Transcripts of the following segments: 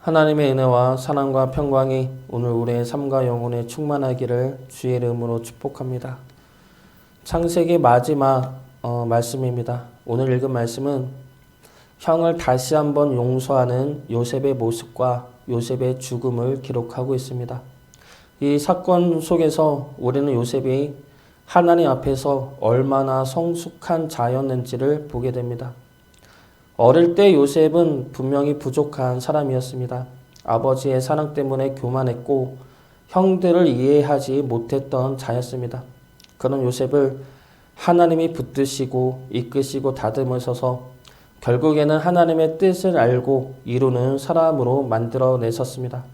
하나님의 은혜와 사랑과 평강이 오늘 우리의 삶과 영혼에 충만하기를 주의 이름으로 축복합니다. 창세기 마지막 어, 말씀입니다. 오늘 읽은 말씀은 형을 다시 한번 용서하는 요셉의 모습과 요셉의 죽음을 기록하고 있습니다. 이 사건 속에서 우리는 요셉이 하나님 앞에서 얼마나 성숙한 자였는지를 보게 됩니다. 어릴 때 요셉은 분명히 부족한 사람이었습니다. 아버지의 사랑 때문에 교만했고 형들을 이해하지 못했던 자였습니다. 그런 요셉을 하나님이 붙드시고 이끄시고 다듬으셔서 결국에는 하나님의 뜻을 알고 이루는 사람으로 만들어내셨습니다.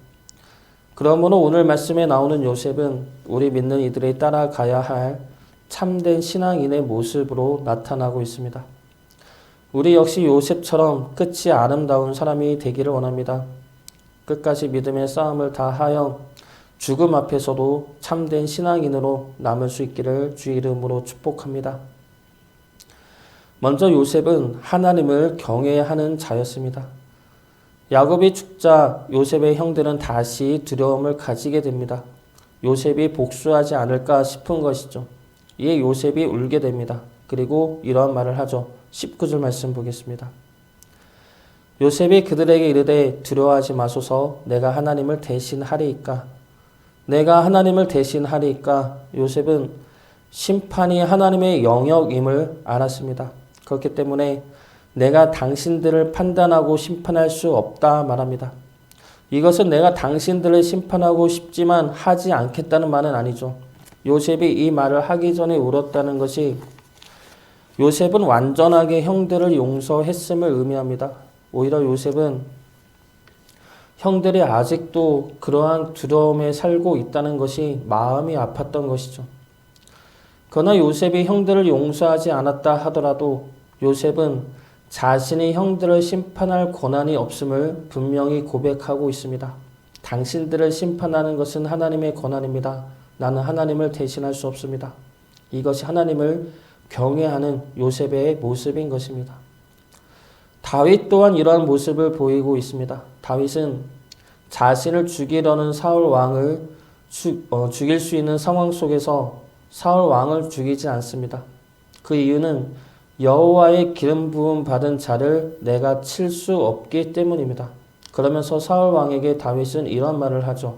그러므로 오늘 말씀에 나오는 요셉은 우리 믿는 이들이 따라가야 할 참된 신앙인의 모습으로 나타나고 있습니다. 우리 역시 요셉처럼 끝이 아름다운 사람이 되기를 원합니다. 끝까지 믿음의 싸움을 다하여 죽음 앞에서도 참된 신앙인으로 남을 수 있기를 주 이름으로 축복합니다. 먼저 요셉은 하나님을 경외하는 자였습니다. 야곱이 죽자 요셉의 형들은 다시 두려움을 가지게 됩니다. 요셉이 복수하지 않을까 싶은 것이죠. 이에 요셉이 울게 됩니다. 그리고 이러한 말을 하죠. 19절 말씀 보겠습니다. 요셉이 그들에게 이르되 두려워하지 마소서 내가 하나님을 대신하리이까 내가 하나님을 대신하리이까 요셉은 심판이 하나님의 영역임을 알았습니다. 그렇기 때문에 내가 당신들을 판단하고 심판할 수 없다 말합니다. 이것은 내가 당신들을 심판하고 싶지만 하지 않겠다는 말은 아니죠. 요셉이 이 말을 하기 전에 울었다는 것이 요셉은 완전하게 형들을 용서했음을 의미합니다. 오히려 요셉은 형들이 아직도 그러한 두려움에 살고 있다는 것이 마음이 아팠던 것이죠. 그러나 요셉이 형들을 용서하지 않았다 하더라도 요셉은 자신이 형들을 심판할 권한이 없음을 분명히 고백하고 있습니다. 당신들을 심판하는 것은 하나님의 권한입니다. 나는 하나님을 대신할 수 없습니다. 이것이 하나님을 경외하는 요셉의 모습인 것입니다. 다윗 또한 이러한 모습을 보이고 있습니다. 다윗은 자신을 죽이려는 사울 왕을 죽, 어, 죽일 수 있는 상황 속에서 사울 왕을 죽이지 않습니다. 그 이유는 여호와의 기름 부음 받은 자를 내가 칠 수 없기 때문입니다. 그러면서 사울 왕에게 다윗은 이런 말을 하죠.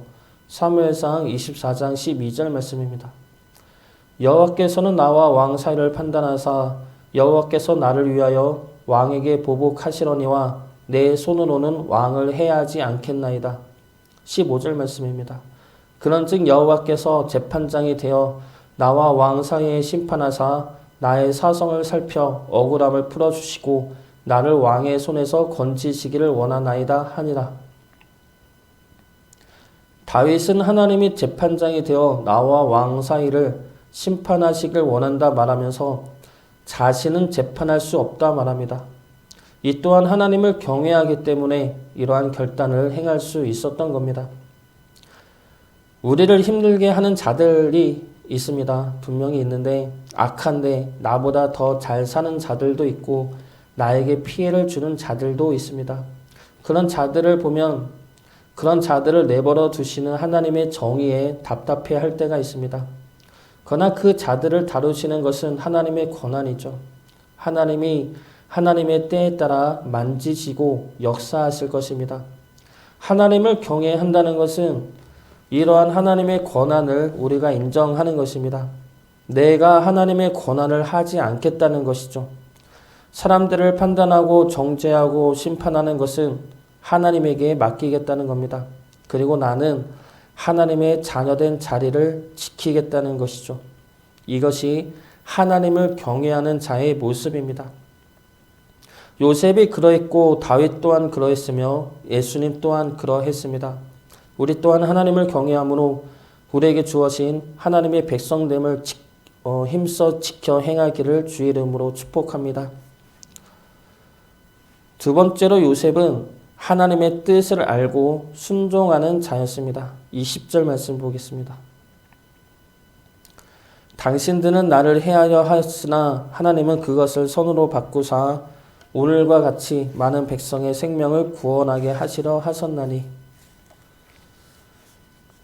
사무엘상 24장 12절 말씀입니다. 여호와께서는 나와 왕 사이를 판단하사 여호와께서 나를 위하여 왕에게 보복하시려니와 내 손으로는 왕을 해야지 않겠나이다. 15절 말씀입니다. 그런즉 여호와께서 재판장이 되어 나와 왕 사이에 심판하사 나의 사성을 살펴 억울함을 풀어주시고 나를 왕의 손에서 건지시기를 원하나이다 하니라. 다윗은 하나님이 재판장이 되어 나와 왕 사이를 심판하시길 원한다 말하면서 자신은 재판할 수 없다 말합니다. 이 또한 하나님을 경외하기 때문에 이러한 결단을 행할 수 있었던 겁니다. 우리를 힘들게 하는 자들이 있습니다. 분명히 있는데 악한데 나보다 더 잘 사는 자들도 있고 나에게 피해를 주는 자들도 있습니다. 그런 자들을 보면 그런 자들을 내버려 두시는 하나님의 정의에 답답해 할 때가 있습니다. 그러나 그 자들을 다루시는 것은 하나님의 권한이죠. 하나님이 하나님의 때에 따라 만지시고 역사하실 것입니다. 하나님을 경외한다는 것은 이러한 하나님의 권한을 우리가 인정하는 것입니다. 내가 하나님의 권한을 하지 않겠다는 것이죠. 사람들을 판단하고 정죄하고 심판하는 것은 하나님에게 맡기겠다는 겁니다. 그리고 나는 하나님의 자녀된 자리를 지키겠다는 것이죠. 이것이 하나님을 경외하는 자의 모습입니다. 요셉이 그러했고 다윗 또한 그러했으며 예수님 또한 그러했습니다. 우리 또한 하나님을 경외함으로 우리에게 주어진 하나님의 백성됨을 어, 힘써 지켜 행하기를 주의 이름으로 축복합니다. 두 번째로 요셉은 하나님의 뜻을 알고 순종하는 자였습니다. 20절 말씀 보겠습니다. 당신들은 나를 해하려 하였으나 하나님은 그것을 선으로 바꾸사 오늘과 같이 많은 백성의 생명을 구원하게 하시려 하셨나니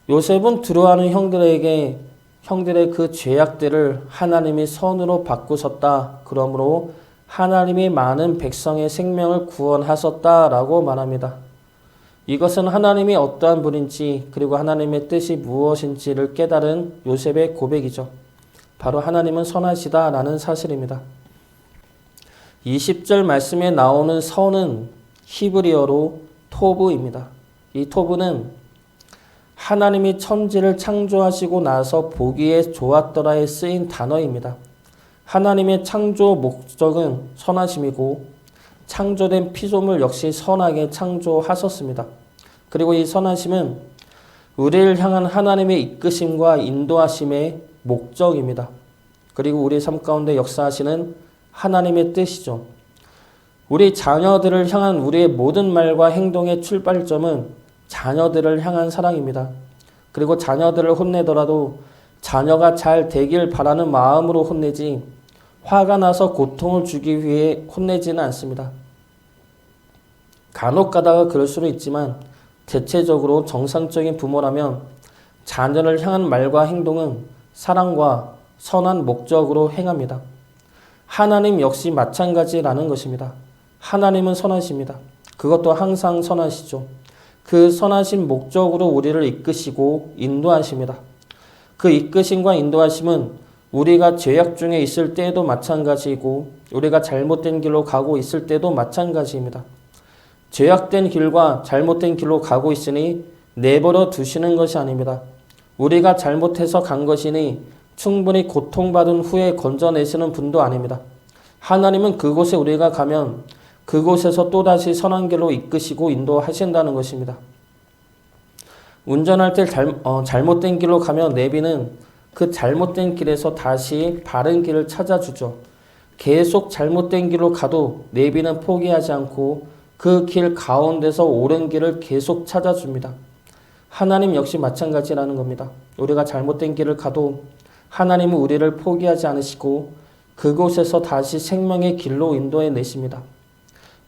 요셉은 두려워하는 형들에게 형들의 그 죄악들을 하나님이 선으로 바꾸셨다. 그러므로 하나님이 많은 백성의 생명을 구원하셨다라고 말합니다. 이것은 하나님이 어떠한 분인지 그리고 하나님의 뜻이 무엇인지를 깨달은 요셉의 고백이죠. 바로 하나님은 선하시다라는 사실입니다. 20절 말씀에 나오는 선은 히브리어로 토브입니다. 이 토브는 하나님이 천지를 창조하시고 나서 보기에 좋았더라에 쓰인 단어입니다. 하나님의 창조 목적은 선하심이고 창조된 피조물 역시 선하게 창조하셨습니다. 그리고 이 선하심은 우리를 향한 하나님의 이끄심과 인도하심의 목적입니다. 그리고 우리 삶 가운데 역사하시는 하나님의 뜻이죠. 우리 자녀들을 향한 우리의 모든 말과 행동의 출발점은 자녀들을 향한 사랑입니다. 그리고 자녀들을 혼내더라도 자녀가 잘 되길 바라는 마음으로 혼내지 화가 나서 고통을 주기 위해 혼내지는 않습니다. 간혹 가다가 그럴 수는 있지만 대체적으로 정상적인 부모라면 자녀를 향한 말과 행동은 사랑과 선한 목적으로 행합니다. 하나님 역시 마찬가지라는 것입니다. 하나님은 선하십니다. 그것도 항상 선하시죠. 그 선하신 목적으로 우리를 이끄시고 인도하십니다. 그 이끄심과 인도하심은 우리가 죄악 중에 있을 때에도 마찬가지이고 우리가 잘못된 길로 가고 있을 때도 마찬가지입니다. 죄악된 길과 잘못된 길로 가고 있으니 내버려 두시는 것이 아닙니다. 우리가 잘못해서 간 것이니 충분히 고통받은 후에 건져내시는 분도 아닙니다. 하나님은 그곳에 우리가 가면 그곳에서 또다시 선한 길로 이끄시고 인도하신다는 것입니다. 운전할 때 잘, 어, 잘못된 길로 가면 내비는 그 잘못된 길에서 다시 바른 길을 찾아주죠. 계속 잘못된 길로 가도 내비는 포기하지 않고 그 길 가운데서 옳은 길을 계속 찾아줍니다. 하나님 역시 마찬가지라는 겁니다. 우리가 잘못된 길을 가도 하나님은 우리를 포기하지 않으시고 그곳에서 다시 생명의 길로 인도해 내십니다.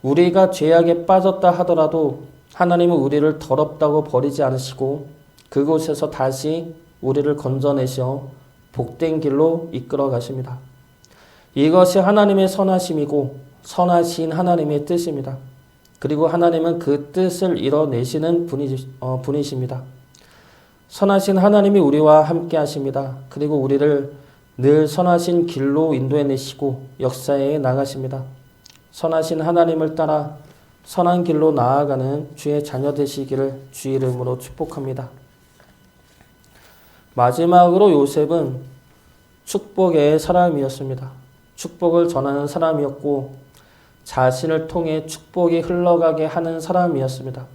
우리가 죄악에 빠졌다 하더라도 하나님은 우리를 더럽다고 버리지 않으시고 그곳에서 다시 우리를 건져내셔 복된 길로 이끌어 가십니다. 이것이 하나님의 선하심이고 선하신 하나님의 뜻입니다. 그리고 하나님은 그 뜻을 이뤄내시는 분이, 어, 분이십니다. 선하신 하나님이 우리와 함께 하십니다. 그리고 우리를 늘 선하신 길로 인도해 내시고 역사에 나가십니다. 선하신 하나님을 따라 선한 길로 나아가는 주의 자녀 되시기를 주 이름으로 축복합니다. 마지막으로 요셉은 축복의 사람이었습니다. 축복을 전하는 사람이었고 자신을 통해 축복이 흘러가게 하는 사람이었습니다.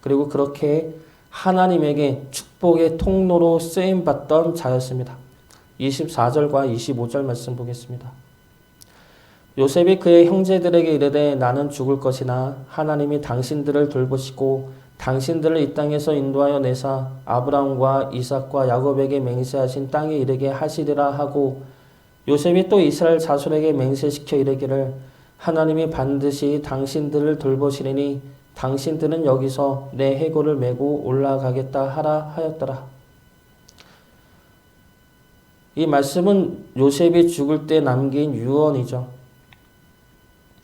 그리고 그렇게 하나님에게 축복의 통로로 쓰임 받던 자였습니다. 24절과 25절 말씀 보겠습니다. 요셉이 그의 형제들에게 이르되 나는 죽을 것이나 하나님이 당신들을 돌보시고 당신들을 이 땅에서 인도하여 내사 아브라함과 이삭과 야곱에게 맹세하신 땅에 이르게 하시리라 하고 요셉이 또 이스라엘 자손에게 맹세시켜 이르기를 하나님이 반드시 당신들을 돌보시리니 당신들은 여기서 내 해골을 메고 올라가겠다 하라 하였더라. 이 말씀은 요셉이 죽을 때 남긴 유언이죠.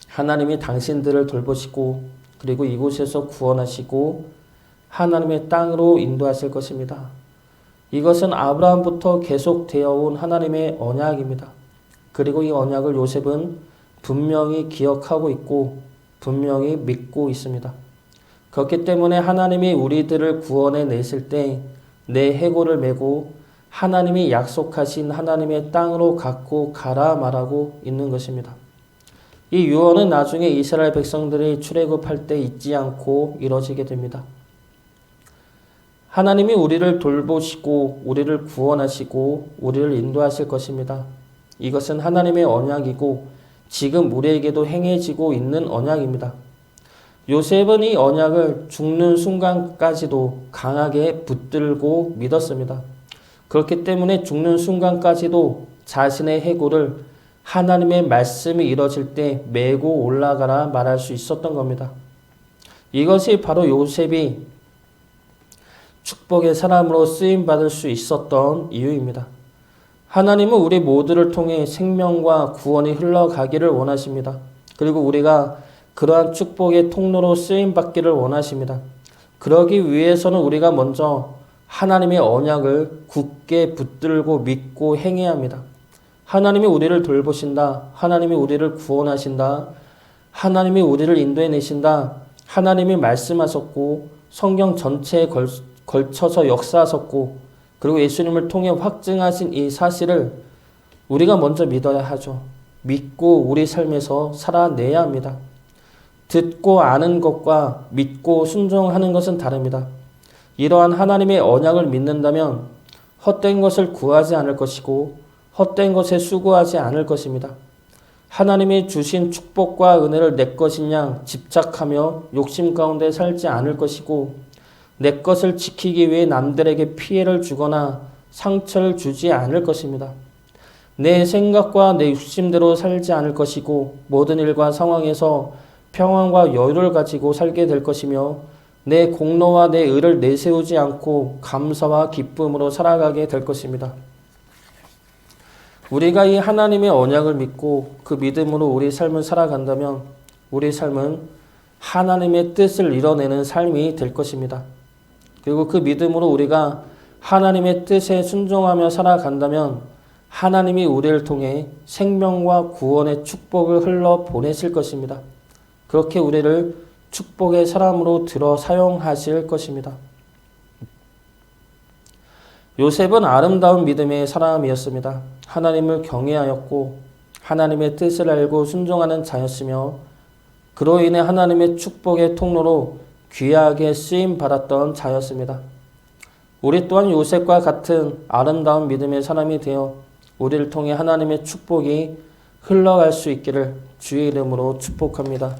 하나님이 당신들을 돌보시고 그리고 이곳에서 구원하시고 하나님의 땅으로 인도하실 것입니다. 이것은 아브라함부터 계속되어 온 하나님의 언약입니다. 그리고 이 언약을 요셉은 분명히 기억하고 있고 분명히 믿고 있습니다. 그렇기 때문에 하나님이 우리들을 구원해 내실 때 내 해고를 메고 하나님이 약속하신 하나님의 땅으로 갖고 가라 말하고 있는 것입니다. 이 유언은 나중에 이스라엘 백성들이 출애굽할 때 잊지 않고 이뤄지게 됩니다. 하나님이 우리를 돌보시고 우리를 구원하시고 우리를 인도하실 것입니다. 이것은 하나님의 언약이고 지금 우리에게도 행해지고 있는 언약입니다. 요셉은 이 언약을 죽는 순간까지도 강하게 붙들고 믿었습니다. 그렇기 때문에 죽는 순간까지도 자신의 해고를 하나님의 말씀이 이뤄질 때 메고 올라가라 말할 수 있었던 겁니다. 이것이 바로 요셉이 축복의 사람으로 쓰임 받을 수 있었던 이유입니다. 하나님은 우리 모두를 통해 생명과 구원이 흘러가기를 원하십니다. 그리고 우리가 그러한 축복의 통로로 쓰임 받기를 원하십니다. 그러기 위해서는 우리가 먼저 하나님의 언약을 굳게 붙들고 믿고 행해야 합니다. 하나님이 우리를 돌보신다. 하나님이 우리를 구원하신다. 하나님이 우리를 인도해 내신다. 하나님이 말씀하셨고 성경 전체에 걸, 걸쳐서 역사하셨고 그리고 예수님을 통해 확증하신 이 사실을 우리가 먼저 믿어야 하죠. 믿고 우리 삶에서 살아내야 합니다. 듣고 아는 것과 믿고 순종하는 것은 다릅니다. 이러한 하나님의 언약을 믿는다면 헛된 것을 구하지 않을 것이고 헛된 것에 수고하지 않을 것입니다. 하나님이 주신 축복과 은혜를 내 것인 양 집착하며 욕심 가운데 살지 않을 것이고 내 것을 지키기 위해 남들에게 피해를 주거나 상처를 주지 않을 것입니다. 내 생각과 내 욕심대로 살지 않을 것이고 모든 일과 상황에서 평안과 여유를 가지고 살게 될 것이며 내 공로와 내 의를 내세우지 않고 감사와 기쁨으로 살아가게 될 것입니다. 우리가 이 하나님의 언약을 믿고 그 믿음으로 우리 삶을 살아간다면 우리 삶은 하나님의 뜻을 이뤄내는 삶이 될 것입니다. 그리고 그 믿음으로 우리가 하나님의 뜻에 순종하며 살아간다면 하나님이 우리를 통해 생명과 구원의 축복을 흘러 보내실 것입니다. 그렇게 우리를 축복의 사람으로 들어 사용하실 것입니다. 요셉은 아름다운 믿음의 사람이었습니다. 하나님을 경외하였고 하나님의 뜻을 알고 순종하는 자였으며 그로 인해 하나님의 축복의 통로로 귀하게 쓰임 받았던 자였습니다. 우리 또한 요셉과 같은 아름다운 믿음의 사람이 되어 우리를 통해 하나님의 축복이 흘러갈 수 있기를 주의 이름으로 축복합니다.